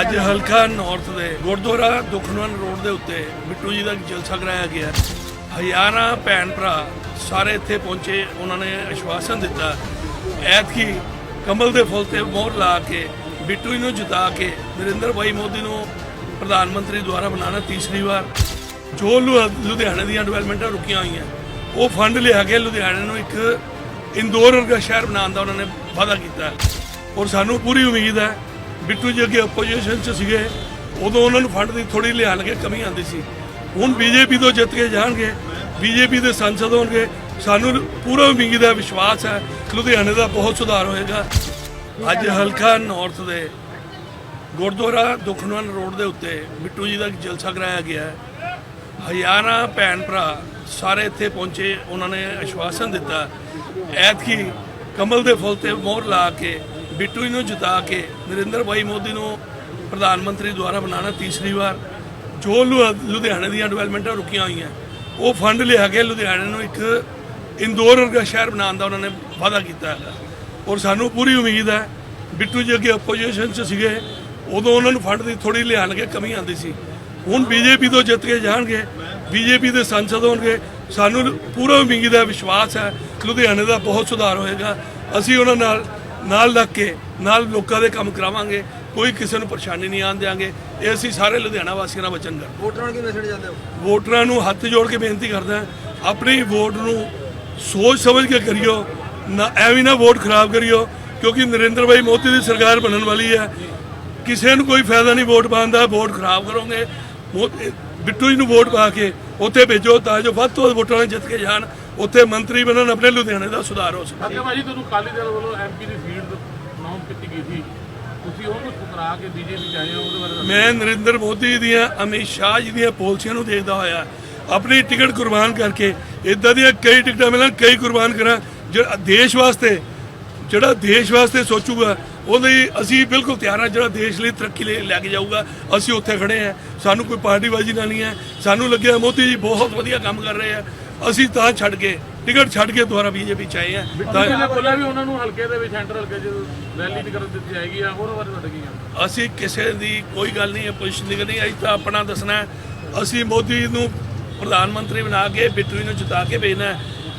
ਅੱਜ ਹਲਕਾ ਨਾਰਥ ਦੇ ਗੁਰਦੁਆਰਾ ਦੁਖਨਵਨ ਰੋਡ ਦੇ ਉੱਤੇ ਬਿੱਟੂ ਜੀ ਦਾ ਜਲਸਾ ਕਰਾਇਆ ਗਿਆ। ਹਜ਼ਾਰਾਂ ਭੈਣ ਭਰਾ ਸਾਰੇ ਇੱਥੇ ਪਹੁੰਚੇ, ਉਹਨਾਂ ਨੇ ਆਸ਼ਵਾਸਨ ਦਿੱਤਾ। ਐਤਕੀ ਕਮਲ ਦੇ ਫੁੱਲ ਤੇ ਮੋਹਰ ਲਾ ਕੇ ਬਿੱਟੂ ਜੀ ਨੂੰ ਜਿਤਾ ਕੇ, ਨਰਿੰਦਰ ਭਾਈ ਮੋਦੀ ਨੂੰ ਪ੍ਰਧਾਨ ਮੰਤਰੀ ਦੁਆਰਾ ਬਣਾਉਣਾ ਤੀਸਰੀ ਵਾਰ। ਜੋ ਲੁ- ਲੁਧਿਆਣੇ ਦੀਆਂ ਡਿਵੈਲਪਮੈਂਟਾਂ ਰੁਕੀਆਂ ਹੋਈਆਂ, ਉਹ ਫੰਡ ਲਿਆ ਕੇ ਲੁਧਿਆਣੇ ਨੂੰ ਇੱਕ ਇੰਦੌਰ ਵਰਗਾ ਸ਼ਹਿਰ ਬਣਾਉਣ ਦਾ ਉਹਨਾਂ ਨੇ ਵਾਅਦਾ ਕੀਤਾ। ਔਰ ਸਾਨੂੰ ਪੂਰੀ ਉਮੀਦ ਹੈ ਬਿੱਟੂ ਜੀ ਅੱਗੇ ਆਪੋਜੀਸ਼ਨ 'ਚ ਸੀਗੇ, ਉਦੋਂ ਉਹਨਾਂ ਨੂੰ ਫੰਡ ਦੀ ਥੋੜੀ ਲਿਆਣ ਕੇ ਕਮੀ ਆਉਂਦੀ ਸੀ। ਹੁਣ ਬੀਜੇਪੀ ਤੋਂ ਜਿੱਤ ਕੇ ਜਾਣਗੇ ਬੀਜੇਪੀ ਦੇ ਸੰਸਦ ਹੋਣਗੇ, ਸਾਨੂੰ ਪੂਰਾ ਉਮੀਦ ਹੈ, ਵਿਸ਼ਵਾਸ ਹੈ, ਲੁਧਿਆਣੇ ਦਾ ਬਹੁਤ ਸੁਧਾਰ ਹੋਏਗਾ। ਅੱਜ ਹਲਕਾ ਨਾਰਥ ਦੇ ਗੁਰਦੁਆਰਾ ਦੁਖਨਵਨ ਰੋਡ ਦੇ ਉੱਤੇ ਬਿੱਟੂ ਜੀ ਦਾ ਜਲਸਾ ਕਰਾਇਆ ਗਿਆ ਹੈ। ਹਜ਼ਾਰਾਂ ਭੈਣ ਭਰਾ ਸਾਰੇ ਇੱਥੇ ਪਹੁੰਚੇ, ਉਹਨਾਂ ਨੇ ਆਸ਼ਵਾਸਨ ਦਿੱਤਾ। ਐਤਕੀ ਕਮਲ ਦੇ ਫੁੱਲ ਤੇ ਮੋਹਰ ਲਾ ਕੇ ਬਿੱਟੂ ਜੀ ਨੂੰ ਜਿਤਾ ਕੇ ਨਰਿੰਦਰ ਭਾਈ ਮੋਦੀ ਨੂੰ ਪ੍ਰਧਾਨ ਮੰਤਰੀ ਦੁਆਰਾ ਬਣਾਉਣਾ ਤੀਸਰੀ ਵਾਰ, ਜੋ ਲੁ- ਲੁਧਿਆਣੇ ਦੀਆਂ ਡਿਵੈਲਪਮੈਂਟਾਂ ਰੁਕੀਆਂ ਹੋਈਆਂ, ਉਹ ਫੰਡ ਲਿਆ ਕੇ ਲੁਧਿਆਣੇ ਨੂੰ ਇੱਕ ਇੰਦੌਰ ਵਰਗਾ ਸ਼ਹਿਰ ਬਣਾਉਣ ਦਾ ਉਹਨਾਂ ਨੇ ਵਾਅਦਾ ਕੀਤਾ ਹੈ ਔਰ ਸਾਨੂੰ ਪੂਰੀ ਉਮੀਦ ਹੈ, ਬਿੱਟੂ ਜੀ ਅੱਗੇ ਆਪੋਜੀਸ਼ਨ 'ਚ ਸੀਗੇ, ਉਦੋਂ ਉਹਨਾਂ ਨੂੰ ਫੰਡ ਦੀ ਥੋੜੀ ਲਿਆਣ ਕਮੀ ਆਉਂਦੀ ਸੀ। ਹੁਣ ਬੀਜੇਪੀ ਤੋਂ ਜਿੱਤ ਕੇ ਜਾਣਗੇ, ਬੀਜੇਪੀ ਦੇ ਸੰਸਦ ਹੋਣਗੇ, ਸਾਨੂੰ ਪੂਰਾ ਉਮੀਦ ਹੈ, ਵਿਸ਼ਵਾਸ ਹੈ, ਲੁਧਿਆਣੇ ਦਾ ਬਹੁਤ ਸੁਧਾਰ ਹੋਏਗਾ। ਅਸੀਂ ਉਹਨਾਂ ਨਾਲ ਨਾਲ ਲੱਗ ਕੇ ਨਾਲ ਲੋਕਾਂ ਦੇ ਕੰਮ ਕਰਾਵਾਂਗੇ ਕੋਈ ਕਿਸੇ ਨੂੰ ਪਰੇਸ਼ਾਨੀ ਨਹੀਂ ਆਉਣ ਦਿਆਂਗੇ। ਇਹ ਅਸੀਂ ਸਾਰੇ ਲੁਧਿਆਣਾ ਵਾਸੀਆਂ ਨਾਲ ਵਚਨ ਕਰਦੇ ਵੋਟਰਾਂ ਨੂੰ ਕੀ ਮੈਸੇਜ ਜਾਂਦੇ ਹੋ? ਵੋਟਰਾਂ ਨੂੰ ਹੱਥ ਜੋੜ ਕੇ ਬੇਨਤੀ ਕਰਦਾ ਆਪਣੀ ਵੋਟ ਨੂੰ ਸੋਚ ਸਮਝ ਕੇ ਕਰਿਓ ਨਾ ਐਵੇਂ ਨਾ ਵੋਟ ਖਰਾਬ ਕਰਿਓ ਕਿਉਂਕਿ ਨਰਿੰਦਰ ਭਾਈ ਮੋਦੀ ਦੀ ਸਰਕਾਰ ਬਣਨ ਵਾਲੀ ਹੈ। ਕਿਸੇ ਨੂੰ ਕੋਈ ਫਾਇਦਾ ਨਹੀਂ ਵੋਟ ਪਾਉਣ ਦਾ ਵੋਟ ਖਰਾਬ ਕਰੋਗੇ। ਬਿੱਟੂ ਜੀ ਨੂੰ ਵੋਟ ਪਾ ਕੇ ਉੱਥੇ ਭੇਜੋ ਤਾਂ ਜੋ ਵੱਧ ਤੋਂ ਵੱਧ ਵੋਟਾਂ ਜਿੱਤ ਕੇ ਜਾਣ। ਉੱਥੇ ਮੰਤਰੀ ਬਣਨ ਆਪਣੇ ਲੁਧਿਆਣੇ ਦਾ ਸੁਧਾਰ ਹੋ ਸਕੇ ਅੱਗੇ ਭਾਜੀ ਤੁਹਾਨੂੰ ਕਾਲੀ ਦਲ ਵੱਲੋਂ ਐਮਪੀ ਦੀ ਸੀਟ ਨਾਮ ਕੀਤੀ ਗਈ ਸੀ। ਤੁਸੀਂ ਉਹਨੂੰ ਠੁਕਰਾ ਕੇ ਬੀਜੇਪੀ ਹੋ ਉਹਦੇ ਬਾਰੇ। ਮੈਂ ਨਰਿੰਦਰ ਮੋਦੀ ਦੀਆਂ ਅਮਿਤ ਸ਼ਾਹ ਜੀ ਦੀਆਂ ਪਾਲਿਸੀਆਂ ਨੂੰ ਦੇਖਦਾ ਹੋਇਆ ਆਪਣੀ ਟਿਕਟ ਕੁਰਬਾਨ ਕਰਕੇ ਇਦਾਂ ਦੀਆਂ ਕਈ ਟਿਕਟਾਂ ਮਿਲਣ ਕਈ ਕੁਰਬਾਨ ਕਰਾਂ ਜਿਹੜਾ ਦੇਸ਼ ਵਾਸਤੇ ਜਿਹੜਾ ਦੇਸ਼ ਵਾਸਤੇ ਸੋਚੂਗਾ ਉਹਦੇ ਲਈ ਅਸੀਂ ਬਿਲਕੁਲ ਤਿਆਰ ਹਾਂ ਜਿਹੜਾ ਦੇਸ਼ ਲਈ ਤਰੱਕੀ ਲਈ ਲੈ ਕੇ ਜਾਊਗਾ ਅਸੀਂ ਉੱਥੇ ਖੜੇ ਹਾਂ। ਸਾਨੂੰ ਕੋਈ ਪਾਰਟੀਬਾਜ਼ੀ ਨਾਲ ਨਹੀਂ ਹੈ। ਸਾਨੂੰ ਲੱਗਿਆ ਮੋਦੀ ਜੀ ਬਹੁਤ ਵਧੀਆ ਕੰਮ ਕਰ ਰਹੇ ਆ। ਅਸੀਂ ਤਾਂ ਛੱਡ ਕੇ ਟਿਕਟ ਛੱਡ ਕੇ ਦੁਬਾਰਾ ਬੀਜੇਪੀ ਚ ਆਏ ਬਿੱਟੂ ਤਾਂ ਜੀ ਨੇ ਬੋਲਿਆ ਵੀ ਉਹਨਾਂ ਨੂੰ ਹਲਕੇ ਦੇ ਵਿੱਚ ਸੈਂਟਰ ਹਲਕੇ ਚ ਰੈਲੀ ਨਹੀਂ ਕਰਨ ਦਿੱਤੀ ਜਾਏਗੀ ਆ ਉਹਦੇ ਬਾਰੇ ਤੁਹਾਡਾ ਕੀ ਅਸੀਂ ਕਿਸੇ ਦੀ ਕੋਈ ਗੱਲ ਨਹੀਂ ਹੈ ਪੋਜੀਸ਼ਨ ਦੀ ਨਹੀਂ ਅਸੀਂ ਤਾਂ ਆਪਣਾ ਦੱਸਣਾ। ਅਸੀਂ ਮੋਦੀ ਨੂੰ ਪ੍ਰਧਾਨ ਮੰਤਰੀ ਬਣਾ ਕੇ ਬਿੱਟੂ ਨੂੰ ਜਿਤਾ ਕੇ ਭੇਜਣਾ।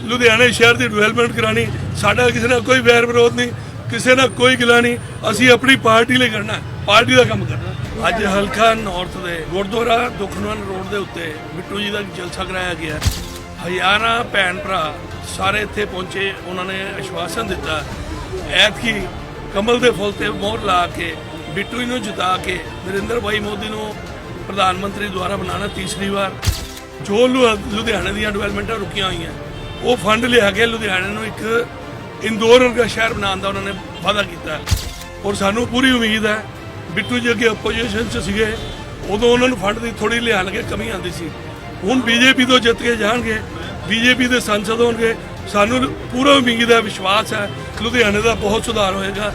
ਲੁਧਿਆਣੇ ਸ਼ਹਿਰ ਦੀ ਡਿਵੈਲਪਮੈਂਟ ਕਰਾਣੀ ਸਾਡਾ ਕਿਸੇ ਨਾਲ ਕੋਈ ਵੈਰ ਵਿਰੋਧ ਨਹੀਂ ਕਿਸੇ ਨਾਲ ਕੋਈ ਗਿਲਾ ਨਹੀਂ। ਅਸੀਂ ਆਪਣੀ ਪਾਰਟੀ ਲਈ ਕਰਨਾ ਪਾਰਟੀ ਦਾ ਕੰਮ ਕਰਨਾ ਅੱਜ ਹਲਕਾ ਨਾਰਥ ਦੇ ਗੁਰਦੁਆਰਾ ਦੁਖਨਵਨ ਰੋਡ ਦੇ ਉੱਤੇ ਬਿੱਟੂ ਜੀ ਦਾ ਜਲਸਾ ਕਰਾਇਆ ਗਿਆ ਹਜ਼ਾਰਾਂ ਭੈਣ ਭਰਾ ਸਾਰੇ ਇੱਥੇ ਪਹੁੰਚੇ, ਉਹਨਾਂ ਨੇ ਆਸ਼ਵਾਸਨ ਦਿੱਤਾ। ਐਤਕੀ ਕਮਲ ਦੇ ਫੁੱਲ ਤੇ ਮੋਹਰ ਲਾ ਕੇ, ਬਿੱਟੂ ਜੀ ਨੂੰ ਜਿਤਾ ਕੇ, ਨਰਿੰਦਰ ਭਾਈ ਮੋਦੀ ਨੂੰ ਪ੍ਰਧਾਨ ਮੰਤਰੀ ਦੁਆਰਾ ਬਣਾਉਣਾ ਤੀਸਰੀ ਵਾਰ। ਜੋ ਲੁ- ਲੁਧਿਆਣੇ ਦੀਆਂ ਡਿਵੈਲਪਮੈਂਟਾਂ ਰੁਕੀਆਂ ਹੋਈਆਂ, ਉਹ ਫੰਡ ਲਿਆ ਕੇ ਲੁਧਿਆਣੇ ਨੂੰ ਇੱਕ ਇੰਦੌਰ ਵਰਗਾ ਸ਼ਹਿਰ ਬਣਾਉਣ ਦਾ ਉਹਨਾਂ ਨੇ ਵਾਅਦਾ ਕੀਤਾ। ਔਰ ਸਾਨੂੰ ਪੂਰੀ ਉਮੀਦ ਹੈ, ਬਿੱਟੂ ਜੀ ਅੱਗੇ ਆਪੋਜੀਸ਼ਨ 'ਚ ਸੀਗੇ, ਉਦੋਂ ਉਹਨਾਂ ਨੂੰ ਫੰਡ ਦੀ ਥੋੜੀ ਲਿਆਣ ਕੇ ਕਮੀ ਆਉਂਦੀ ਸੀ। ਹੁਣ ਬੀਜੇਪੀ ਤੋਂ ਜਿੱਤ ਕੇ ਜਾਣਗੇ, ਬੀਜੇਪੀ ਦੇ ਸੰਸਦ ਹੋਣਗੇ, ਸਾਨੂੰ ਪੂਰਾ ਉਮੀਦ ਹੈ, ਵਿਸ਼ਵਾਸ ਹੈ, ਲੁਧਿਆਣੇ ਦਾ ਬਹੁਤ ਸੁਧਾਰ ਹੋਏਗਾ।